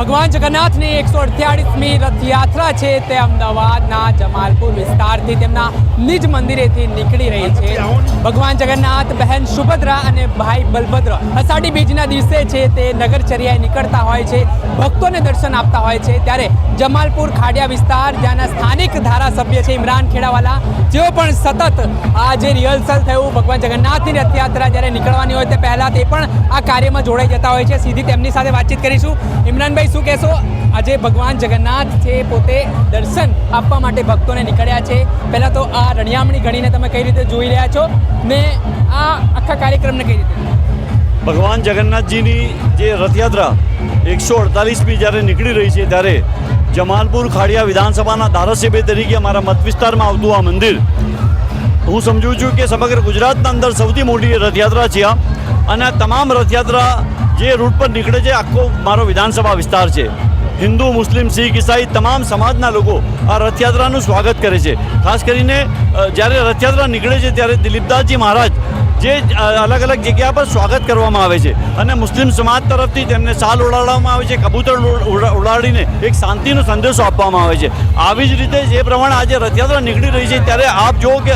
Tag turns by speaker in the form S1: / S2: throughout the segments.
S1: ભગવાન જગન્નાથની એકસો અઠ્યાવીસમી રથયાત્રા છે તે અમદાવાદના જમાલપુર વિસ્તારથી તેમના નિજ મંદિરેથી નીકળી રહી છે. ભગવાન જગન્નાથ, બહેન સુભદ્રા અને ભાઈ બલભદ્ર અષાઢી બીજના દિવસે છે તે નગરચર્યાએ નીકળતા હોય છે, ભક્તોને દર્શન આપતા હોય છે. ત્યારે જમાલપુર ખાડિયા વિસ્તાર, જ્યાંના સ્થાનિક ધારાસભ્ય છે ઇમરાન ખેડાવાલા, જેઓ પણ સતત આ જે રિહર્સલ થયું. ભગવાન જગન્નાથની રથયાત્રા જ્યારે નીકળવાની હોય તે પહેલાં તે પણ આ કાર્યમાં જોડાઈ જતા હોય છે. સીધી તેમની સાથે વાતચીત કરીશું. ઇમરાનભાઈ શું કહેશો? આજે ભગવાન જગન્નાથ છે પોતે દર્શન આપવા માટે ભક્તોને નીકળ્યા છે. પહેલાં તો આ રણિયામણી ગણીને તમે કઈ રીતે જોઈ રહ્યા છો ને આ આખા કાર્યક્રમને કઈ રીતે?
S2: ભગવાન જગન્નાથજીની જે રથયાત્રા એકસો અડતાલીસમી જ્યારે નીકળી રહી છે ત્યારે જમાલપુર ખાડિયા વિધાનસભાના ધારાસભ્ય તરીકે અમારા મત વિસ્તારમાં આવતું આ મંદિર, હું સમજુ છું કે સમગ્ર ગુજરાતના અંદર સૌથી મોટી રથયાત્રા છે આ. અને તમામ રથયાત્રા જે રૂટ પર નીકળે છે, આખો મારો વિધાનસભા વિસ્તાર છે. હિન્દુ, મુસ્લિમ, શીખ, ઈસાઈ તમામ સમાજના લોકો આ રથયાત્રાનું સ્વાગત કરે છે. ખાસ કરીને જ્યારે રથયાત્રા નીકળે છે, ત્યારે દિલીપદાસજી મહારાજ જે અલગ અલગ જગ્યા પર સ્વાગત કરવામાં આવે છે અને મુસ્લિમ સમાજ તરફથી તેમને સાલ ઉડાડવામાં આવે છે, કબૂતર ઉડ- ઉડ- ઉડાડીને એક શાંતિનો સંદેશો આપવામાં આવે છે. આવી જ રીતે જે પ્રમાણે આજે રથયાત્રા નીકળી રહી છે, ત્યારે આપ જુઓ કે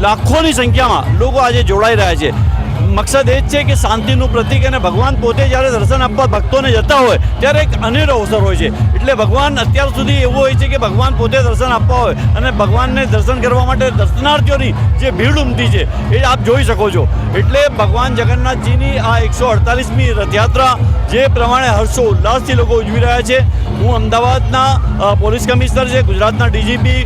S2: લાખોની સંખ્યામાં લોકો આજે જોડાઈ રહ્યા છે. મકસદ એ જ છે કે શાંતિનું પ્રતિક અને ભગવાન પોતે જ્યારે દર્શન આપવા ભક્તોને જતા હોય, ત્યારે એક અનેરો અવસર હોય છે. એટલે ભગવાન અત્યાર સુધી એવું હોય છે કે ભગવાન પોતે દર્શન આપવા હોય અને ભગવાનને દર્શન કરવા માટે દર્શનાર્થીઓની જે ભીડ ઉમટી છે, એ આપ જોઈ શકો છો. એટલે ભગવાન જગન્નાથજીની આ એકસો અડતાલીસમી રથયાત્રા જે પ્રમાણે હર્ષો ઉલ્લાસથી લોકો ઉજવી રહ્યા છે હું અમદાવાદના પોલીસ કમિશનર છે, ગુજરાતના ડીજીપી,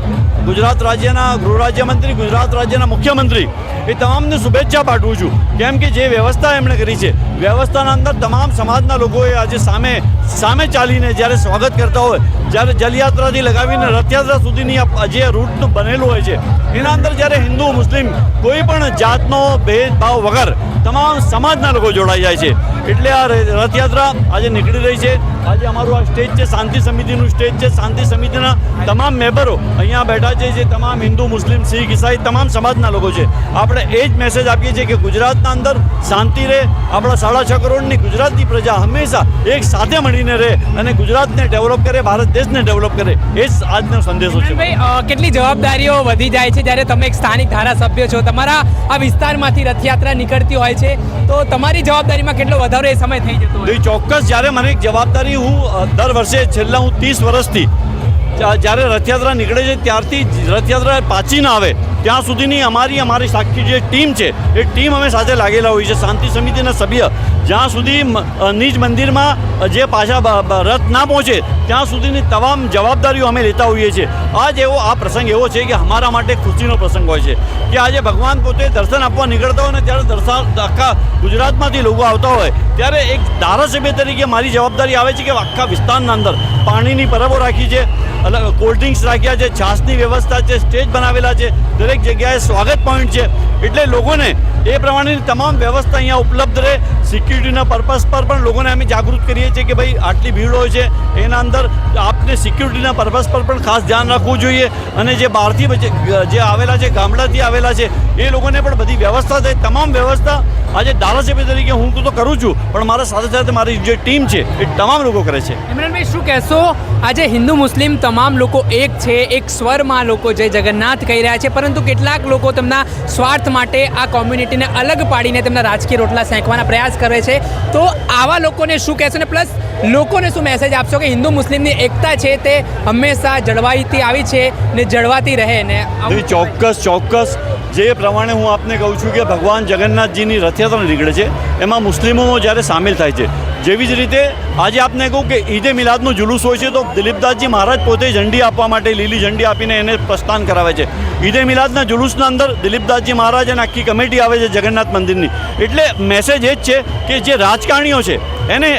S2: ગુજરાત રાજ્યના ગૃહ રાજ્યમંત્રી, ગુજરાત રાજ્યના મુખ્યમંત્રી. એ તમામને શુભેચ્છા પાઠવું છું. કેમ કે જે વ્યવસ્થા એમણે કરી છે, વ્યવસ્થાના અંદર તમામ સમાજના લોકોએ આજે સામે સામે ચાલીને જ્યારે સ્વાગત કરતા હોય, જ્યારે જલયાત્રાથી લગાવીને રથયાત્રા સુધીની જે રૂટ બનેલું હોય છે, એના અંદર જ્યારે હિન્દુ, મુસ્લિમ કોઈ પણ જાતનો ભેદભાવ વગર તમામ સમાજના લોકો જોડાઈ જાય છે. એટલે આ રથયાત્રા આજે નીકળી રહી છે. આજે અમારું આ સ્ટેજ છે શાંતિ સમિતિનું સ્ટેજ છે શાંતિ સમિતિના તમામ મેમ્બરો અહીંયા બેઠા છે જે તમામ હિન્દુ મુસ્લિમ શીખ ઈસાઈ તમામ સમાજના લોકો છે. આપણે એ જ મેસેજ આપીએ છીએ કે ગુજરાતના અંદર શાંતિ રહે આપણા સાડા છ કરોડની ગુજરાતની પ્રજા હંમેશા એક સાથે મળીને રહે અને ગુજરાતને ડેવલપ કરે ભારત દેશને ડેવલપ કરે એ જ આજનો સંદેશો છે.
S1: ભાઈ કેટલી જવાબદારીઓ વધી જાય છે જ્યારે તમે એક સ્થાનિક ધારાસભ્ય છો. તમારા આ વિસ્તારમાંથી રથયાત્રા નીકળતી હોય છે. તો તમારી જવાબદારીમાં કેટલો વધારો એ સમય થઈ જતો
S2: ચોક્કસ જ્યારે મને એક જવાબદારી હું દર વર્ષે છેલ્લા હું ત્રીસ વર્ષથી જ્યારે રથયાત્રા નીકળે છે ત્યારથી રથયાત્રા પાછી ના આવે. ત્યાં સુધીની અમારી અમારી સાખી જે ટીમ છે, એ ટીમ અમે સાથે લાગેલા હોય છે, શાંતિ સમિતિના સભ્ય. જ્યાં સુધી નિજ મંદિરમાં જે પાછા રથ ના પહોંચે, ત્યાં સુધીની તમામ જવાબદારીઓ અમે લેતા હોઈએ છીએ. આજ એવો, આ પ્રસંગ એવો છે કે અમારા માટે ખુશીનો પ્રસંગ હોય છે કે આજે ભગવાન પોતે દર્શન આપવા નીકળતા હોય ને ત્યારે દર્શન આખા ગુજરાતમાંથી લોકો આવતા હોય. ત્યારે એક ધારાસભ્ય તરીકે મારી જવાબદારી આવે છે કે આખા વિસ્તારના અંદર પાણીની પરબો રાખી છે અલગ કોલ્ડ ડ્રિંક્સ રાખ્યા છે છાસની વ્યવસ્થા છે, સ્ટેજ બનાવેલા છે દરેક જગ્યાએ સ્વાગત પોઈન્ટ છે. એટલે લોકોને એ પ્રમાણેની તમામ વ્યવસ્થા અહીંયા ઉપલબ્ધ રહે. સિક્યુરિટીના પર્પઝ પર પણ લોકોને અમે જાગૃત કરીએ છીએ કે ભાઈ, આટલી ભીડ હોય છે, એના અંદર આપને સિક્યુરિટીના પર્પઝ પર પણ ખાસ ધ્યાન રાખવું જોઈએ. અને જે બહારથી જે આવેલા છે, ગામડાથી આવેલા છે, એ લોકોને પણ બધી વ્યવસ્થા થાય. તમામ વ્યવસ્થા આજે ધારાસભ્ય તરીકે હું તો કરું છું, પણ મારા સાથે સાથે મારી જે ટીમ છે, એ તમામ લોકો કરે છે.
S1: ઇમરાનભાઈ, શું કહેશો? આજે હિન્દુ, મુસ્લિમ તમામ લોકો એક છે, એક સ્વરમાં લોકો જય જગન્નાથ કહી રહ્યા છે, પરંતુ કેટલાક લોકો તેમના સ્વાર્થ માટે આ કોમ્યુનિટીને અલગ પાડીને તેમના રાજકીય રોટલા સેંકવાના પ્રયાસ કરે છે. તો આવા લોકોને શું કહેશો? ને પ્લસ લોકોને શું મેસેજ આપશો કે હિન્દુ મુસ્લિમની એકતા છે તે હંમેશા જળવાઈથી આવી છે ને જળવાતી રહે ને
S2: ચોક્કસ ચોક્કસ. જે પ્રમાણે હું આપને કહું છું કે ભગવાન જગન્નાથજીની રથયાત્રા નીકળે છે, એમાં મુસ્લિમો જ્યારે સામેલ થાય છે. જેવી જ રીતે આજે આપને કહું કે ઈદે મિલાદનું જુલુસ હોય છે, તો દિલીપદાસજી મહારાજ પોતે ઝંડી આપવા માટે લીલી ઝંડી આપીને એને પ્રસ્થાન કરાવે છે. ઈદે મિલાદના જુલુસના અંદર દિલીપદાસજી મહારાજ અને આખી કમિટી આવે છે જગન્નાથ મંદિરની. એટલે મેસેજ એ જ છે કે જે રાજકારણીઓ છે એને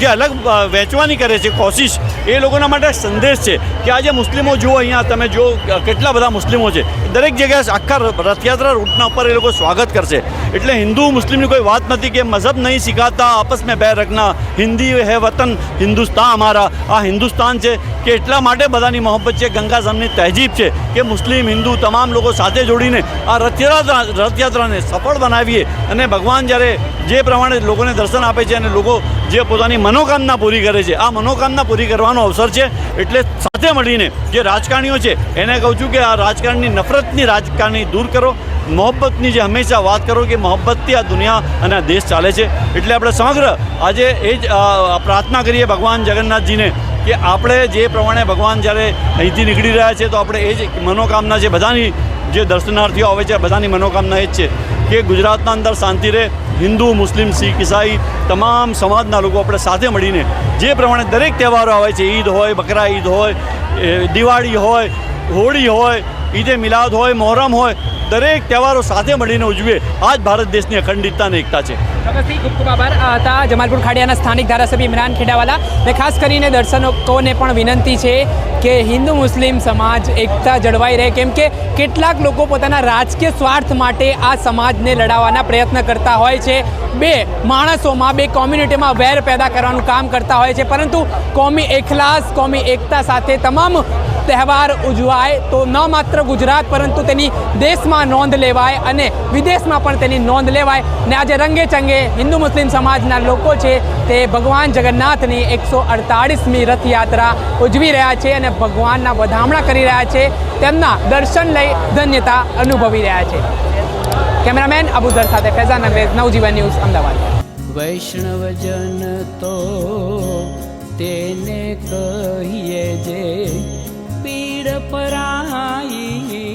S2: જે અલગ વેચવાની કરે છે કોશિશ, એ લોકોના માટે સંદેશ છે કે આજે મુસ્લિમો જુઓ અહીંયા, તમે જો કેટલા બધા મુસ્લિમો છે. દરેક જગ્યાએ આખા રથયાત્રા રૂટના ઉપર એ લોકો સ્વાગત કરશે. એટલે હિન્દુ મુસ્લિમની કોઈ વાત નથી કે મઝહબ નહીં શીખાતા, આપસ મેં બે રખના હિન્દી હે વતન, હિન્દુસ્તાન અમારા. આ હિન્દુસ્તાન છે કે એટલા માટે બધાની મોહબ્બત છે, ગંગા જમની તહેજીબ છે કે મુસ્લિમ, હિન્દુ તમામ લોકો સાથે જોડીને આ રથયાત્રા, રથયાત્રાને સફળ બનાવીએ. અને ભગવાન જ્યારે જે પ્રમાણે લોકોને દર્શન આપે છે અને લોકો જે પોતાની મનોકામના પૂરી કરે છે. આ મનોકામના પૂરી કરવાનો અવસર છે એટલે સાથે મળીને જે રાજકારણીઓ છે, એને કહું છું કે આ રાજકારણની નફરતની રાજકારણી દૂર કરો. મોહબ્બતની જે હંમેશા વાત કરો કે મોહબ્બતથી આ દુનિયા અને આ દેશ ચાલે છે. એટલે આપણે સમગ્ર આજે એ જ પ્રાર્થના કરીએ ભગવાન જગન્નાથજીને કે આપણે જે પ્રમાણે ભગવાન જ્યારે અહીંથી નીકળી રહ્યા છે, તો આપણે એ જ મનોકામના છે બધાની જે દર્શનાર્થીઓ આવે છે બધાની મનોકામના એ જ છે કે ગુજરાતના અંદર શાંતિ રહે, હિન્દુ, મુસ્લિમ, શીખ, ઈસાઈ તમામ સમાજના લોકો આપણે સાથે મળીને જે પ્રમાણે દરેક તહેવારો આવે છે, ઈદ હોય, બકરા ઈદ હોય દિવાળી હોય, હોળી હોય, ઈદે મિલાદ હોય, મોહરમ હોય દરેક તહેવારો સાથે મળીને ઉજવીએ. આ જ ભારત દેશની અખંડિતતા એકતા છે.
S1: ચોક્કસથી ખૂબ હતા જમાલપુર ખાડિયાના સ્થાનિક ધારાસભ્ય ઇમરાન ખેડાવાલા. ને ખાસ કરીને દર્શકોને પણ વિનંતી છે કે હિન્દુ મુસ્લિમ સમાજ એકતા જળવાઈ રહે. કેમ કે કેટલાક લોકો પોતાના રાજકીય સ્વાર્થ માટે આ સમાજને લડાવવાના પ્રયત્ન કરતા હોય છે. બે માણસોમાં, બે કોમ્યુનિટીમાં વેર પેદા કરવાનું કામ કરતા હોય છે. પરંતુ કોમી એખલાસ કોમી એકતા સાથે તમામ તહેવાર ઉજવાય તો ન માત્ર ગુજરાત, પરંતુ તેની દેશમાં નોંધ લેવાય અને વિદેશમાં પણ તેની નોંધ લેવાય. ને આજે રંગે ચંગે હિન્દુ મુસ્લિમ સમાજના લોકો છે તે ભગવાન જગન્નાથની એકસો અડતાળીસમી રથયાત્રા ઉજવી રહ્યા છે અને ભગવાનના વધામણા કરી રહ્યા છે. તેમના દર્શન લઈ ધન્યતા અનુભવી રહ્યા છે. કેમેરામેન અબુધર સાથે ફેઝાન અંગ્રેજ, નવજીવન ન્યૂઝ, અમદાવાદ.
S3: વૈષ્ણવજન તો તેને કહીએ જે પીડ પરાઈ